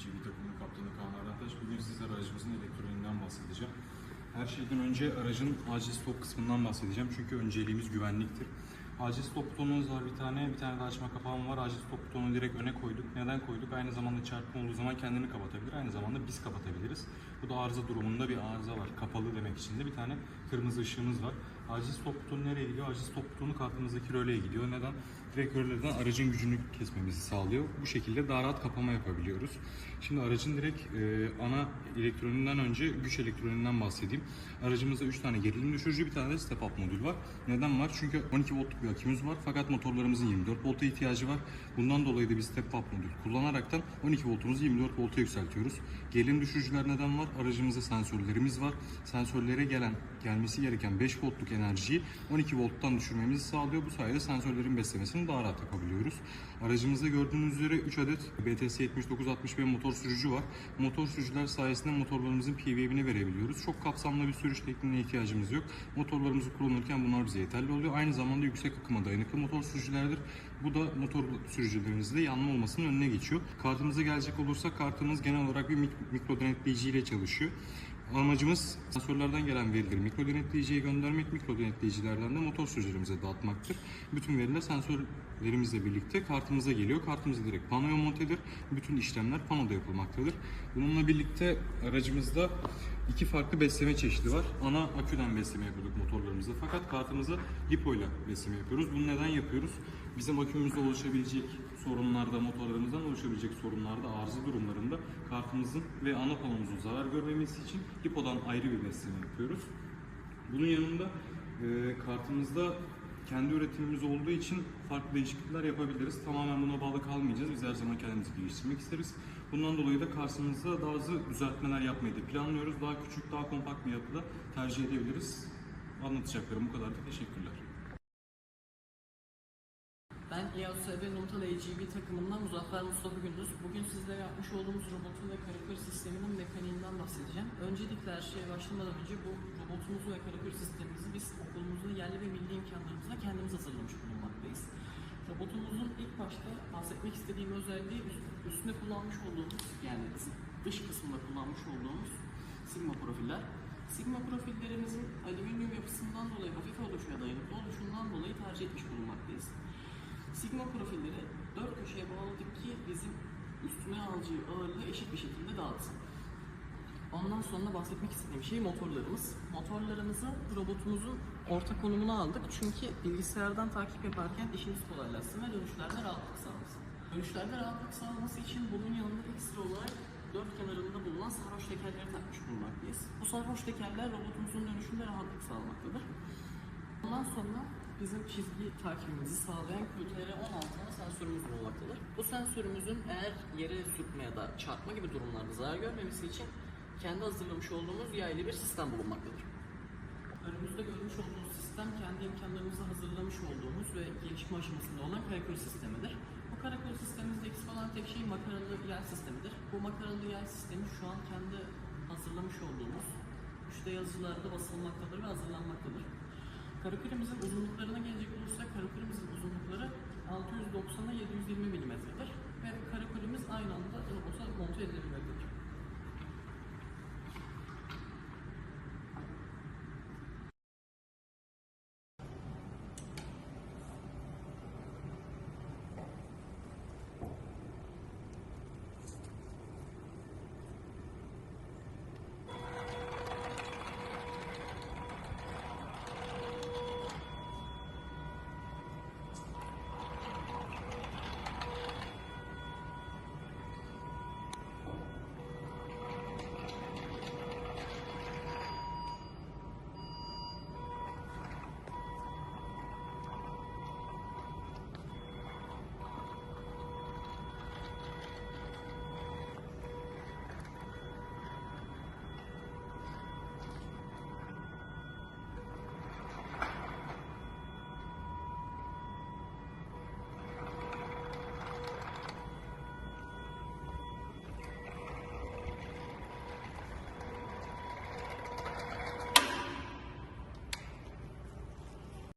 AGV takımının kaptanı Kaan Arantaş. Bugün sizlere aracımızın elektroniğinden bahsedeceğim. Her şeyden önce aracın acil stop kısmından bahsedeceğim. Çünkü önceliğimiz güvenliktir. Acil stop butonumuz var bir tane, bir tane de açma kapağım var. Acil stop butonunu direkt öne koyduk. Neden koyduk? Aynı zamanda çarpma olduğu zaman kendini kapatabilir. Aynı zamanda biz kapatabiliriz. Bu da arıza durumunda bir arıza var. Kapalı demek için de bir tane kırmızı ışığımız var. Stop butonu nereye gidiyor? Stop butonu kartımızdaki röleye gidiyor. Neden? Direkt röleden aracın gücünü kesmemizi sağlıyor. Bu şekilde daha rahat kapama yapabiliyoruz. Şimdi aracın direkt e, ana elektroninden önce güç elektroninden bahsedeyim. Aracımızda 3 tane gerilim düşürücü, bir tane de step up modül var. Neden var? Çünkü 12 voltluk bir akümüz var fakat motorlarımızın 24 volta ihtiyacı var. Bundan dolayı da biz step up modül kullanaraktan 12 voltumuzu 24 volta yükseltiyoruz. Gerilim düşürücüler neden var? Aracımızda sensörlerimiz var. Sensörlere gelen gelmesi gereken 5 voltluk enerjiyi 12 volttan düşürmemizi sağlıyor. Bu sayede sensörlerin beslemesini daha rahat yapabiliyoruz. Aracımızda gördüğünüz üzere 3 adet BTS 7960B motor sürücü var. Motor sürücüler sayesinde motorlarımızın PWM'ini verebiliyoruz. Çok kapsamlı bir sürüş tekniğine ihtiyacımız yok. Motorlarımızı kullanırken bunlar bize yeterli oluyor. Aynı zamanda yüksek akıma dayanıklı motor sürücülerdir. Bu da motor sürücülerimizde yanma olmasının önüne geçiyor. Kartımıza gelecek olursak kartımız genel olarak bir mik- mikro denetleyici ile çalışıyor. Amacımız sensörlerden gelen verileri mikro denetleyiciye göndermek, mikro denetleyicilerden de motor sürücülerimize dağıtmaktır. Bütün veriler sensörlerimizle birlikte kartımıza geliyor. Kartımıza direkt panoya montedir. Bütün işlemler panoda yapılmaktadır. Bununla birlikte aracımızda iki farklı besleme çeşidi var. Ana aküden besleme yapıyorduk motorlarımızda. Fakat kartımıza lipo ile besleme yapıyoruz. Bunu neden yapıyoruz? Bizim akümüzde oluşabilecek sorunlarda, motorlarımızdan oluşabilecek sorunlarda, arıza durumlarında kartımızın ve ana panomuzun zarar görmemesi için lipodan ayrı bir besleme yapıyoruz. Bunun yanında e, kartımızda kendi üretimimiz olduğu için farklı değişiklikler yapabiliriz. Tamamen buna bağlı kalmayacağız. Biz her zaman kendimizi geliştirmek isteriz. Bundan dolayı da karşımızda hızlı düzeltmeler yapmayı da planlıyoruz. Daha küçük, daha kompakt bir yapıda tercih edebiliriz. Anlatacaklarım bu kadardı. Teşekkürler. Ben İASB Nuntal AGV takımından Muzaffer Mustafa Gündüz. Bugün sizlere yapmış olduğumuz robotun ve karakır sisteminin mekaniğinden bahsedeceğim. Öncelikle her şeye başlamadan önce bu robotumuzu ve karakır sistemimizi biz okulumuzun yerli ve milli imkanlarımızla kendimiz hazırlamış bulunmaktayız. Robotumuzun ilk başta bahsetmek istediğim özelliği üst- üstünde kullanmış olduğumuz yani dış kısmında kullanmış olduğumuz sigma profiller. Sigma profillerimizin alüminyum yapısından dolayı hafif oluşu ve dayanıklı oluşundan dolayı tercih etmiş bulunmaktayız. Sigma profilleri dört köşeye bağladık ki bizim üstüne alacağı ağırlığı eşit bir şekilde dağıtsın. Ondan sonra bahsetmek istediğim şey motorlarımız. Motorlarımızı robotumuzun orta konumuna aldık çünkü bilgisayardan takip yaparken işimiz kolaylaşsın ve dönüşlerde rahatlık sağlasın. Dönüşlerde rahatlık sağlaması için bunun yanında ekstra olarak dört kenarında bulunan sarhoş tekerleri takmış bulunmaktayız. Bu sarhoş tekerler robotumuzun dönüşünde rahatlık sağlamaktadır. Ondan sonra bizim çizgi takibimizi sağlayan QTR16 bulunmaktadır. Bu sensörümüzün eğer yere sürtme ya da çarpma gibi durumlarda zarar görmemesi için kendi hazırlamış olduğumuz yaylı bir sistem bulunmaktadır. Önümüzde görmüş olduğunuz sistem kendi imkanlarımızla hazırlamış olduğumuz ve gelişme aşamasında olan karakol sistemidir. Bu karakol sistemimizde eksik olan tek şey makaralı yay sistemidir. Bu makaralı yay sistemi şu an kendi hazırlamış olduğumuz 3D yazıcılarda basılmaktadır ve hazırlanmaktadır. Karakülimizin uzunluklarına